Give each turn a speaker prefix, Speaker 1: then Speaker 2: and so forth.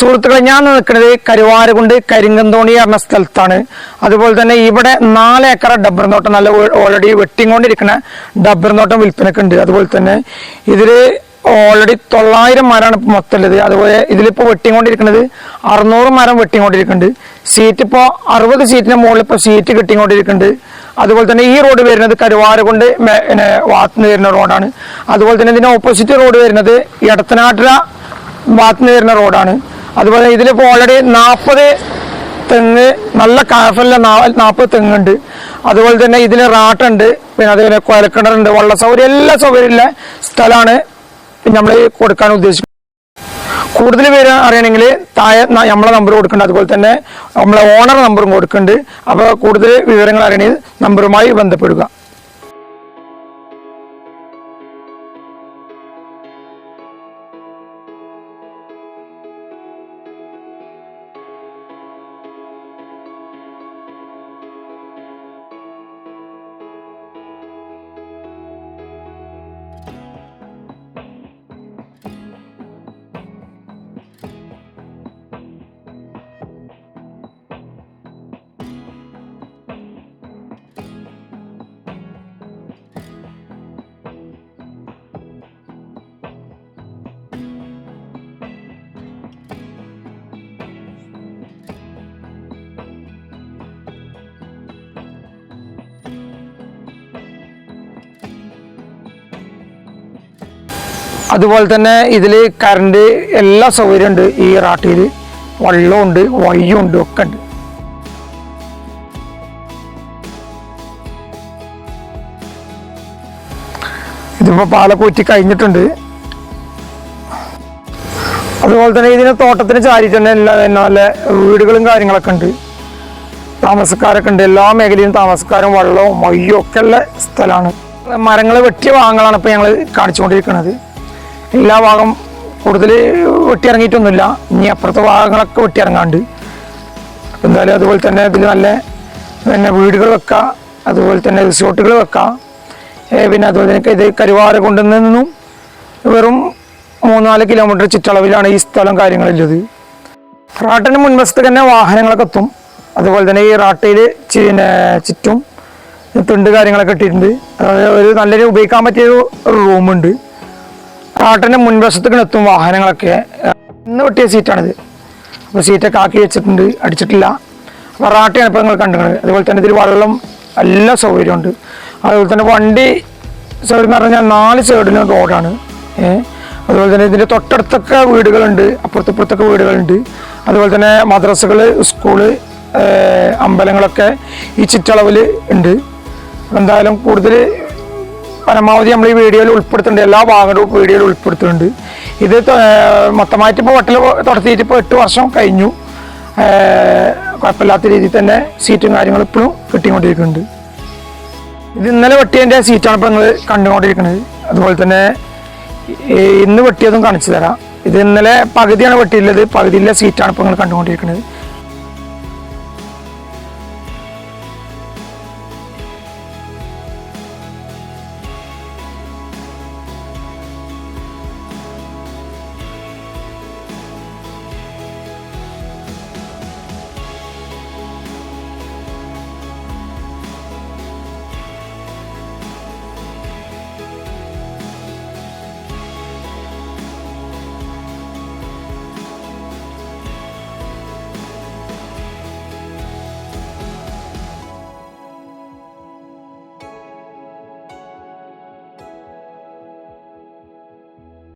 Speaker 1: സുഹൃത്തുക്കളെ ഞാൻ നിൽക്കുന്നത് കരുവാരകുണ്ട് കരിങ്കന്തോണി പറഞ്ഞ സ്ഥലത്താണ്. അതുപോലെ തന്നെ ഇവിടെ നാല് ഏക്കർ ഡബ്ബർ നോട്ടം നല്ല ഓൾറെഡി വെട്ടിക്കൊണ്ടിരിക്കുന്ന ഡബ്ബർ തോട്ടം വിൽപ്പനക്കുണ്ട് അതുപോലെ തന്നെ ഇതിൽ ഓൾറെഡി തൊള്ളായിരം മരമാണ് ഇപ്പൊ മൊത്തം ഉള്ളത് അതുപോലെ ഇതിലിപ്പോ വെട്ടിക്കൊണ്ടിരിക്കുന്നത് അറുന്നൂറ് മരം വെട്ടിക്കൊണ്ടിരിക്കുന്നുണ്ട്. സീറ്റ് ഇപ്പോ അറുപത് സീറ്റിന് മുകളിൽ ഇപ്പോൾ സീറ്റ് കിട്ടിക്കൊണ്ടിരിക്കുന്നുണ്ട്. അതുപോലെ തന്നെ ഈ റോഡ് വരുന്നത് കരുവാരുകൊണ്ട് പിന്നെ വാത്തുനിന്ന് വരുന്ന റോഡാണ് അതുപോലെ തന്നെ ഇതിന്റെ ഓപ്പോസിറ്റ് റോഡ് വരുന്നത് എടത്തനാട്ടില ഭാഗത്തുനിന്ന് വരുന്ന റോഡാണ് അതുപോലെ ഇതിലിപ്പോൾ ഓൾറെഡി നാൽപ്പത് തെങ്ങ് നല്ല കാഫല്ല നാൽപ്പത് തെങ്ങുണ്ട്. അതുപോലെ തന്നെ ഇതിന് റാട്ടുണ്ട് പിന്നെ അതുപോലെ കുഴൽക്കിണറുണ്ട് വെള്ള സൗകര്യം എല്ലാ സൗകര്യമുള്ള സ്ഥലമാണ് നമ്മൾ കൊടുക്കാൻ ഉദ്ദേശിക്കുന്നത്. കൂടുതൽ പേര് അറിയണമെങ്കിൽ താഴെ നമ്മളെ നമ്പർ കൊടുക്കുന്നുണ്ട്. അതുപോലെ തന്നെ നമ്മളെ ഓണർ നമ്പറും കൊടുക്കുന്നുണ്ട്. അപ്പോൾ കൂടുതൽ വിവരങ്ങൾ അറിയണമെങ്കിൽ നമ്പറുമായി ബന്ധപ്പെടുക. അതുപോലെ തന്നെ ഇതിൽ കറണ്ട് എല്ലാ സൗകര്യം ഉണ്ട് ഈ റാട്ടിയിൽ വെള്ളമുണ്ട് വയ്യുണ്ട് ഒക്കെ ഉണ്ട് ഇതിപ്പോൾ പാലക്കൂറ്റി കഴിഞ്ഞിട്ടുണ്ട്. അതുപോലെ തന്നെ ഇതിന് തോട്ടത്തിന് ചാരിട്ട് തന്നെ എല്ലാ നല്ല വീടുകളും കാര്യങ്ങളൊക്കെ ഉണ്ട്. താമസക്കാരൊക്കെ ഉണ്ട്. എല്ലാ മേഖലയിലും താമസക്കാരും വെള്ളവും മയ്യൊക്കെ ഒക്കെ ഉള്ള സ്ഥലമാണ്. മരങ്ങൾ വെട്ടിയ ഭാഗങ്ങളാണ് ഇപ്പോൾ ഞങ്ങൾ കാണിച്ചുകൊണ്ടിരിക്കുന്നത് എല്ലാ ഭാഗം കൂടുതൽ വെട്ടിയിറങ്ങിയിട്ടൊന്നുമില്ല. ഇനി അപ്പുറത്തെ ഭാഗങ്ങളൊക്കെ വെട്ടിയിറങ്ങാണ്ട്. അപ്പം എന്തായാലും അതുപോലെ തന്നെ ഇതിൽ നല്ല പിന്നെ വീടുകൾ വെക്കാം. അതുപോലെ തന്നെ റിസോർട്ടുകൾ വെക്കാം. പിന്നെ അതുപോലെ തന്നെ ഇത് കരുവാരക്കുണ്ടിൽ നിന്നും വെറും മൂന്നാൽ കിലോമീറ്റർ ചുറ്റളവിലാണ് ഈ സ്ഥലം കാര്യങ്ങളുള്ളത്. റാട്ടിന് മുൻവശത്ത് തന്നെ വാഹനങ്ങളൊക്കെ എത്തും. അതുപോലെ തന്നെ ഈ റാട്ടയിൽ പിന്നെ ചുറ്റും തുണ്ട് കാര്യങ്ങളൊക്കെ ഇട്ടിട്ടുണ്ട്. അതായത് ഒരു നല്ലൊരു ഉപയോഗിക്കാൻ പറ്റിയൊരു റൂമുണ്ട്. റാട്ടിന്റെ മുൻവശത്തേക്ക് എത്തും വാഹനങ്ങളൊക്കെ. ഇന്ന് വെട്ടിയ സീറ്റാണിത്. അപ്പോൾ സീറ്റൊക്കെ ആക്കി വെച്ചിട്ടുണ്ട്. അടിച്ചിട്ടില്ല. അപ്പോൾ റാട്ടയാണ് ഇപ്പോൾ നിങ്ങൾ കണ്ടത് അതുപോലെ തന്നെ ഇതിൽ വെള്ളം എല്ലാ സൗകര്യമുണ്ട് അതുപോലെ തന്നെ വണ്ടി സൈഡ് എന്ന് പറഞ്ഞാൽ നാല് സൈഡിലും റോഡാണ് അതുപോലെ തന്നെ ഇതിന്റെ തൊട്ടടുത്തൊക്കെ വീടുകളുണ്ട്. അപ്പുറത്തപ്പുറത്തൊക്കെ വീടുകളുണ്ട്. അതുപോലെ തന്നെ മദ്രസകൾ സ്കൂൾ അമ്പലങ്ങളൊക്കെ ഈ ചുറ്റളവിൽ ഉണ്ട്. എന്തായാലും കൂടുതൽ പരമാവധി നമ്മൾ ഈ വീഡിയോയിൽ ഉൾപ്പെടുത്തുന്നുണ്ട്. എല്ലാ ഭാഗങ്ങളും വീഡിയോയിൽ ഉൾപ്പെടുത്തുന്നുണ്ട്. ഇത് മൊത്തമായിട്ട് ഇപ്പോൾ വട്ടിൽ തുടത്തിയിട്ട് ഇപ്പോൾ എട്ട് വർഷം കഴിഞ്ഞു. കുഴപ്പമില്ലാത്ത രീതിയിൽ തന്നെ സീറ്റും കാര്യങ്ങളും ഇപ്പോഴും കിട്ടിക്കൊണ്ടിരിക്കുന്നുണ്ട് ഇത് ഇന്നലെ വെട്ടിയതിന്റെ സീറ്റാണ് ഇപ്പോൾ നിങ്ങൾ കണ്ടുകൊണ്ടിരിക്കുന്നത്. അതുപോലെ തന്നെ ഇന്ന് വെട്ടിയതും കാണിച്ചു തരാം. ഇത് ഇന്നലെ പകുതിയാണ് വെട്ടിയുള്ളത് പകുതിയിലെ സീറ്റാണ് ഇപ്പോൾ നിങ്ങൾ കണ്ടുകൊണ്ടിരിക്കുന്നത്.